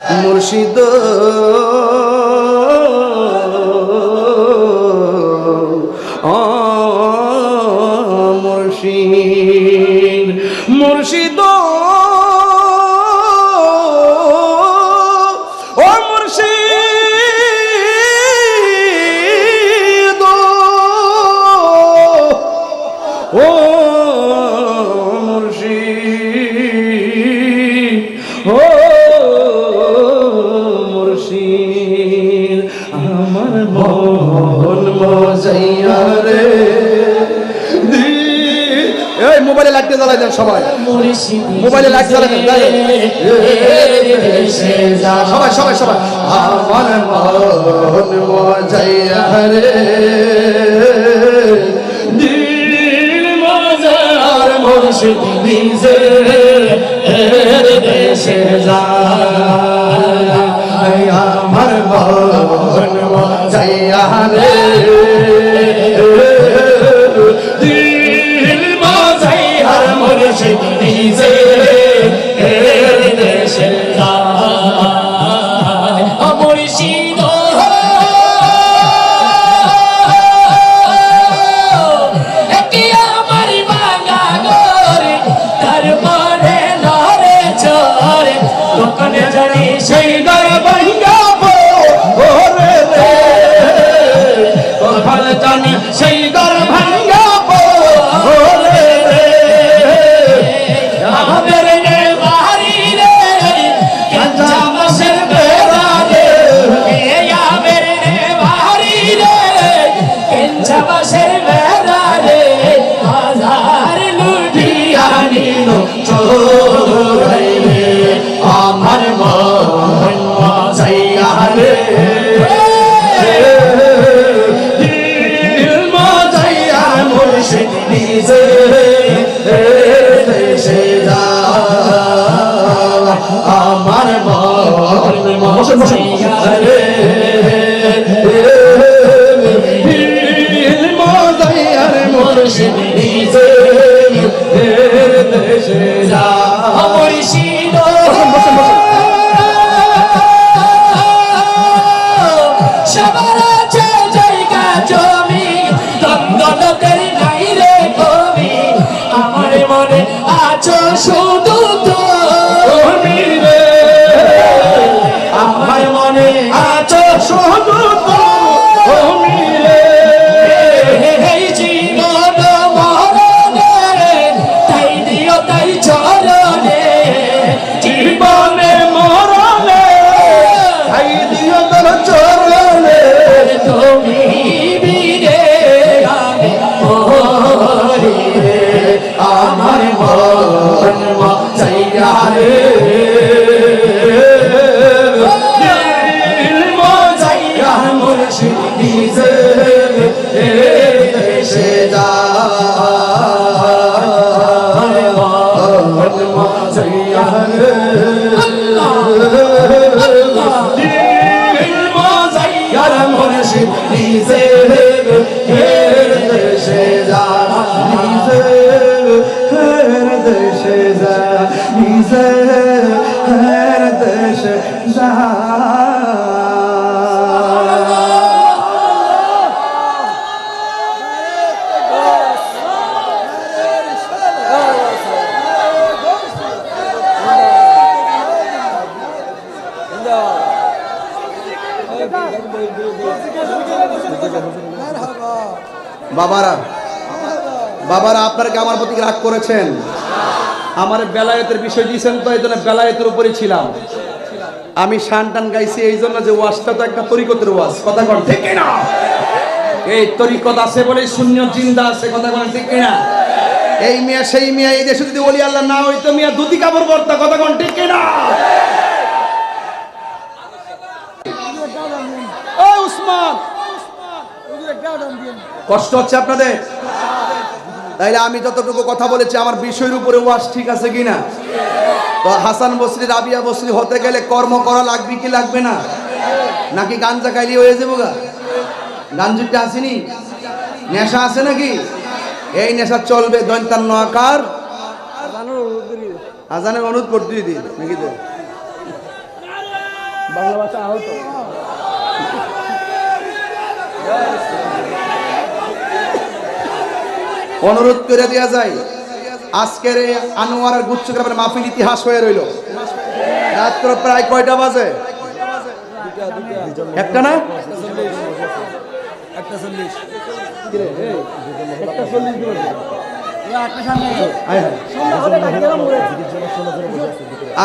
মুর্শিদ জ্বালাই দেন সবাই। মোবাইলে লাইট জ্বালাই দেন? সবাই সবাই সবাই। আমার মন মজাইয়া রে। দিল মজার মুর্শিদ নিজে দেশে যায়। আমার মন রে। আমার মন মন মজাইয়া বাবারা বাবারা আপনারা কি আমার প্রতি রাগ করেছেন। আমার বেলায়েতের বিষয় দিয়েছেন, তো এই জন্য বেলায়েতের উপরে ছিলাম। আমি শান টান গাইছি, এই জন্য যে ওয়াজটা তো একটা তরিকতের ওয়াজ, কথা কন, ঠিক না এই তরিকত আছে বলে শূন্য চিন্তা আছে, কথা কন, ঠিক না এই মিয়া, সেই মিয়া, এই দেশে যদি বলি আল্লাহ না হইতো, মিয়া দুটি কাপড় পরতা, কথা কন, ঠিক না ও উসমান কষ্ট হচ্ছে আপনাদের? তাইলে আমি যতটুকু কথা বলেছি, আমার বিষয়ের উপরে ওয়াজ ঠিক আছে কিনা? তো হাসান বসরি, রাবিয়া বসরি হতে গেলে কর্ম করা লাগবে কি লাগবে না? নাকি গাঞ্জা খাইলি হয়ে যাব গা? গাঞ্জুরটা আসেনি? নেশা আছে নাকি? এই নেশা চলবে দৈন্তান্ন আকার আজানের অনুরোধ করতে দিদি নাকি তো? বাংলা ভাষা আহত। অনুরোধ করে দেওয়া যায়। আজকের এই আনোয়ার আর গুচ্ছ গ্রামের মাহফিল ইতিহাস হয়ে রইল। রাত্র প্রায় কয়টা বাজে? একটা না?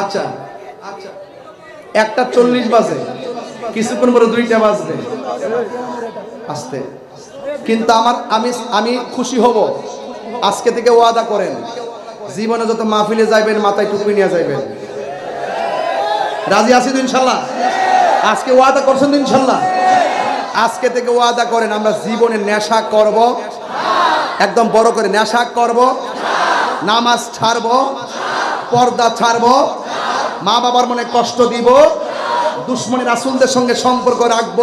আচ্ছা। একটা চল্লিশ বাজে। কিছুক্ষণ পরে দুইটা বাজবে। আসতে। কিন্তু আমার, আমি আমি খুশি হব। আজকে থেকে ওয়াদা করেন, জীবনে যত মাহফিলে যাইবেন, মাথায় টুপি নিয়ে যাইবেন। রাজি আছি ইনশাল্লাহ? আজকে ওয়াদা করছেন ইনশাল্লাহ? আজকে থেকে ওয়াদা করেন, আমরা জীবনে নেশা করব। একদম বড় করে নেশা করব। নামাজ ছাড়ব। পর্দা ছাড়ব। মা বাবার মনে কষ্ট দিব। দুশ্মনী রাসুলদের সঙ্গে সম্পর্ক রাখব,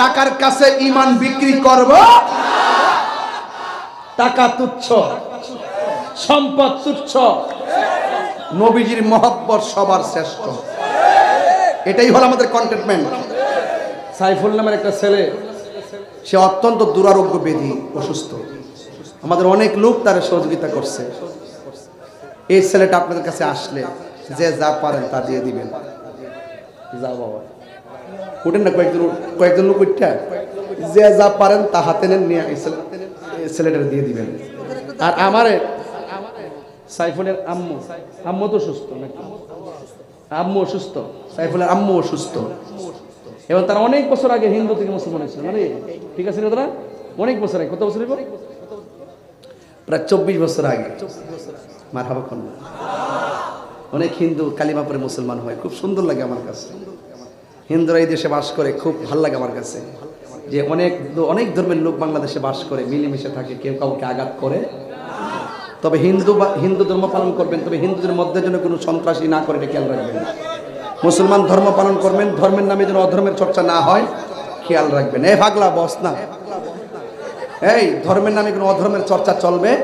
টাকার কাছে ইমান বিক্রি করব। টাকা তুচ্ছ, সম্পদ তুচ্ছ। নবীজির মহব্বত সবার শ্রেষ্ঠ। এটাই হলো আমাদের কন্টেন্টমেন্ট সাইফুল নামের একটা ছেলে, সে অত্যন্ত দুরারোগ্য বেধি অসুস্থ। আমাদের অনেক লোক তার সহযোগিতা করছে। এই ছেলেটা আপনাদের কাছে আসলে, যে যা পারেন তা দিয়ে দিবেন। যাও বাবা। উঠেন না, কয়েকজন কয়েকজন লোক উঠটা যে যা পারেন তা হাতে নেন, নিয়ে এই ছেলেটা দিয়ে দিবেন। আর আমারে সাইফুলের আম্মু। আম্মু তো সুস্থ আম্মু অসুস্থ। সাইফুলের আম্মু অসুস্থ। এবং তারা অনেক বছর আগে হিন্দু থেকে মুসলমান হয়েছিল মানে ঠিক আছে তারা অনেক বছর আগে। কত বছর প্রায় চব্বিশ বছর আগে। মার হাবা অনেক হিন্দু কালিমা পরে মুসলমান হয়, খুব সুন্দর লাগে আমার কাছে। হিন্দুরা এই দেশে বাস করে, খুব ভালো লাগে আমার কাছে। যে অনেক অনেক ধর্মের লোক বাংলাদেশে বাস করে, মিলেমিশে থাকে, কেউ কাউকে আঘাত করে। তবে হিন্দু বা হিন্দু ধর্ম পালন করবেন, তবে হিন্দুদের মধ্যে যেন কোনো সন্ত্রাসী না করে খেয়াল রাখবেন। মুসলমান ধর্ম পালন করবেন, ধর্মের নামে যেন অধর্মের চর্চা না হয়, খেয়াল রাখবেন। এই ভাগলা বস না। এই, ধর্মের নামে কোনো অধর্মের চর্চা চলবে।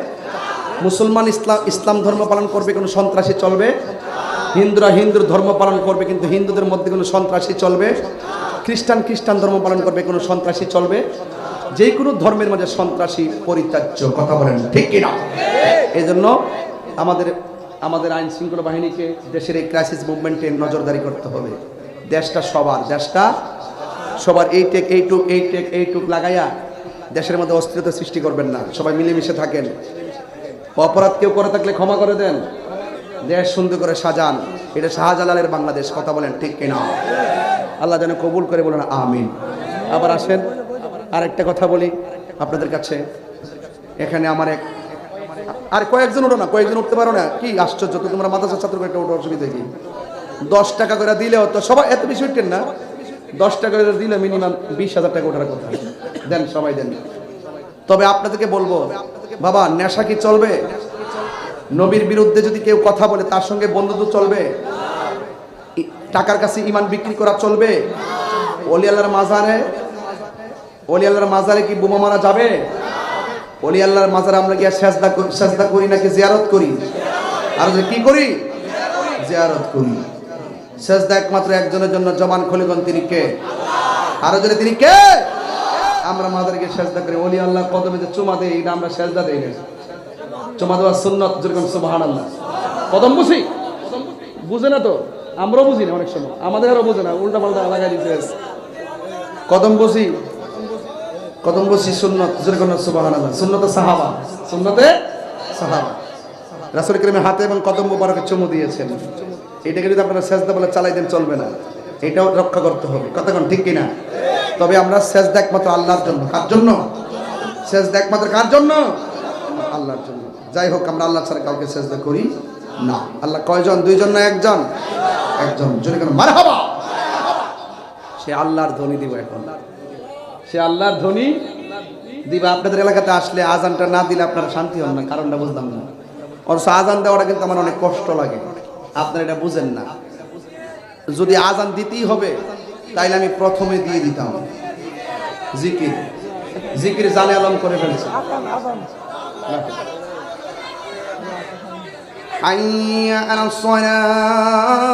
মুসলমান ইসলাম ইসলাম ধর্ম পালন করবে, কোনো সন্ত্রাসী চলবে। হিন্দুরা হিন্দুর ধর্ম পালন করবে, কিন্তু হিন্দুদের মধ্যে কোনো সন্ত্রাসী চলবে? খ্রিস্টান খ্রিস্টান ধর্ম পালন করবে, কোনো সন্ত্রাসী চলবে? যে কোনো ধর্মের মাঝে সন্ত্রাসী পরিত্যাজ্য, কথা বলেন ঠিক কিনা? এই জন্য আমাদের আমাদের আইন শৃঙ্খলা বাহিনীকে দেশের এই ক্রাইসিস মুভমেন্টে নজরদারি করতে হবে। দেশটা সবার দেশটা সবার এই টেক এইটুক এই টেক এইটুক লাগাইয়া দেশের মধ্যে অস্থিরতা সৃষ্টি করবেন না। সবাই মিলেমিশে থাকেন। অপরাধ কেউ করে থাকলে ক্ষমা করে দেন। দেশ সুন্দর করে সাজান। এটা শাহজালালের বাংলাদেশ, কথা বলেন ঠিক কিনা? আল্লাহ যেন কবুল করে বলেন, আমিন। আবার আসেন, আরেকটা কথা বলি আপনাদের কাছে। এখানে আমার এক আর কয়েকজন উঠো না, কয়েকজন উঠতে পারো না। কি আশ্চর্য, তো তোমরা মাদ্রাসা ছাত্র একটা উঠো অসুবিধা কি? দশ টাকা করে দিলেও তো সবাই এত বেশি উঠতেন না? দশ টাকা করে দিলে মিনিমাম বিশ হাজার টাকা ওঠার কথা। দেন, সবাই দেন। তবে আপনাদেরকে বলব, বাবা, নেশা কি চলবে? নবীর বিরুদ্ধে যদি কেউ কথা বলে, তার সঙ্গে বন্ধুত্ব চলবে? টাকার কাছে ইমান বিক্রি করা চলবে? অলি আল্লাহর মাজারে? অলি আল্লাহর মাজারে কি বোমা মারা যাবে? অলি আল্লাহর মাজারে আমরা গিয়া সেজদা সেজদা করি নাকি জিয়ারত করি? আর যে কি করি? জিয়ারত করি। সেজদা একমাত্র একজনের জন্য জবান খলিগন তিনি কে? আরও যদি তিনি কে? আমরা মাদারকে সেজদা করি। অলি আল্লাহ কদমে চুমা দেই এটা আমরা সেজদা দেই না। চুমা দেওয়া সুন্নত, যেরকম সুবাহান আল্লাহ কদম বুঝি? বুঝে না তো? আমরাও বুঝি না অনেক সময়। আমাদের আরও বুঝে না উল্টা পাল্টা লাগাই দিতে কদম বুঝি? কদম বুঝি সুন্নত, যেরকম সুবাহান আল্লাহ সুন্নত সাহাবা। সুন্নতে সাহাবা। রাসুল করিমের হাতে এবং কদম মুবারকে চুমু দিয়েছেন। এটাকে যদি আপনারা সেজদা বলে চালাই দেন, চলবে না। এটাও রক্ষা করতে হবে। কতক্ষণ ঠিক কিনা? তবে আমরা সেজদা একমাত্র আল্লাহর জন্য। কার জন্য? সেজদা একমাত্র কার জন্য? আল্লাহর জন্য। যাই হোক, আমরা আল্লাহ ছাড়া কাউকে সেজদা করি না। আল্লাহ কয়জন? দুইজন না একজন? একজন। যদি কেন সে আল্লাহর ধ্বনি দিব এখন। সে আল্লাহর ধ্বনি দিবা। আপনাদের এলাকাতে আসলে আজানটা না দিলে আপনারা শান্তি হন না, কারণটা বুঝলাম না। অথচ আজান দেওয়াটা কিন্তু আমার অনেক কষ্ট লাগে। আপনারা এটা বুঝেন না। যদি আজান দিতেই হবে, তাইলে আমি প্রথমে দিয়ে দিতাম। জিকির। জিকির জানে আলম করে ফেলছে। حي على الصلاة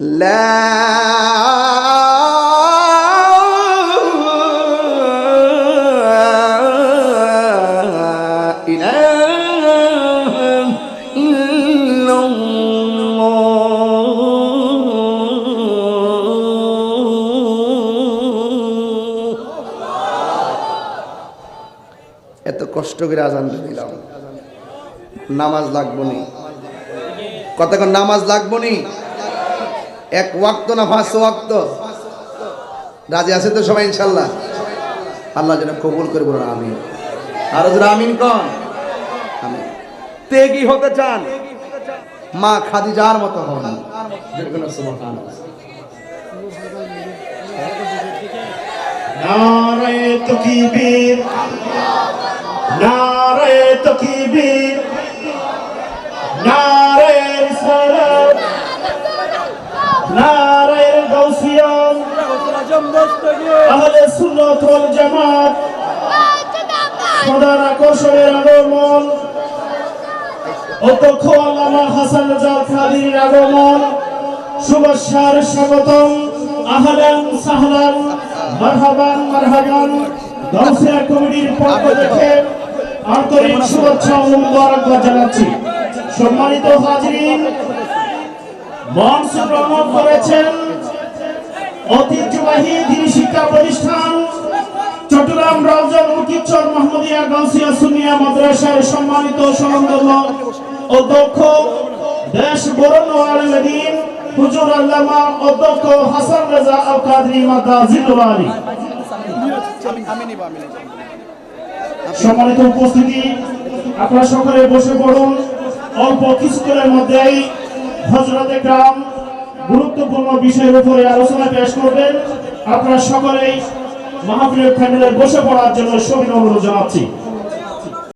لا إله إلا الله এত কষ্ট করে আজান দিলাম নামাজ লাগবো নি কতক্ষণ নামাজ লাগবো নি এক ওয়াক্ত না পাঁচ ওয়াক্ত? রাজি আছে তো সবাই, ইনশাল্লাহ? আল্লাহ যেন কবুল করে বলুন আমি আর যারা আমিন কন? আমিন। তে কি হতে চান? মা খাদিজার মতো হন। যেরকম সুবহানাল্লাহ। নারে তকবীর নারে তকবীর নারে রিসালাত। নারে গাউসিয়ান আহলে সুন্নাত ওয়াল জামাত। খোদার আকর্ষণের আগমন। অধ্যক্ষ আল্লামা হাসান রাজা আগমন। শুভেচ্ছার স্বাগতম। আহলান সাহলান, মারহাবান মারহাবান গাউসিয়া কমিটির পক্ষ থেকে আন্তরিক শুভেচ্ছা ও সম্মানিত হাজিরিন মঞ্চ ভ্রমণ করেছেন ঐতিহ্যবাহী দিনী শিক্ষা প্রতিষ্ঠান চট্টগ্রাম রাউজান উকিচর মোহাম্মদিয়া গাউসিয়া সুনিয়া মাদ্রাসার সম্মানিত সনন্দল অধ্যক্ষ দেশ বরণ আলমদিন হুজুর আল্লামা অধ্যক্ষ হাসান রাজা আল কাদরি মাদা জিল্লুল সম্মানিত উপস্থিতি, আপনারা সকলে বসে পড়ুন। অল্প কিছুক্ষণের মধ্যেই হজরতে গ্রাম গুরুত্বপূর্ণ বিষয়ের উপরে আলোচনা পেশ করবেন। আপনারা সকলেই মাহফিলের ফ্যামিলির বসে পড়ার জন্য সবিন অনুরোধ জানাচ্ছি।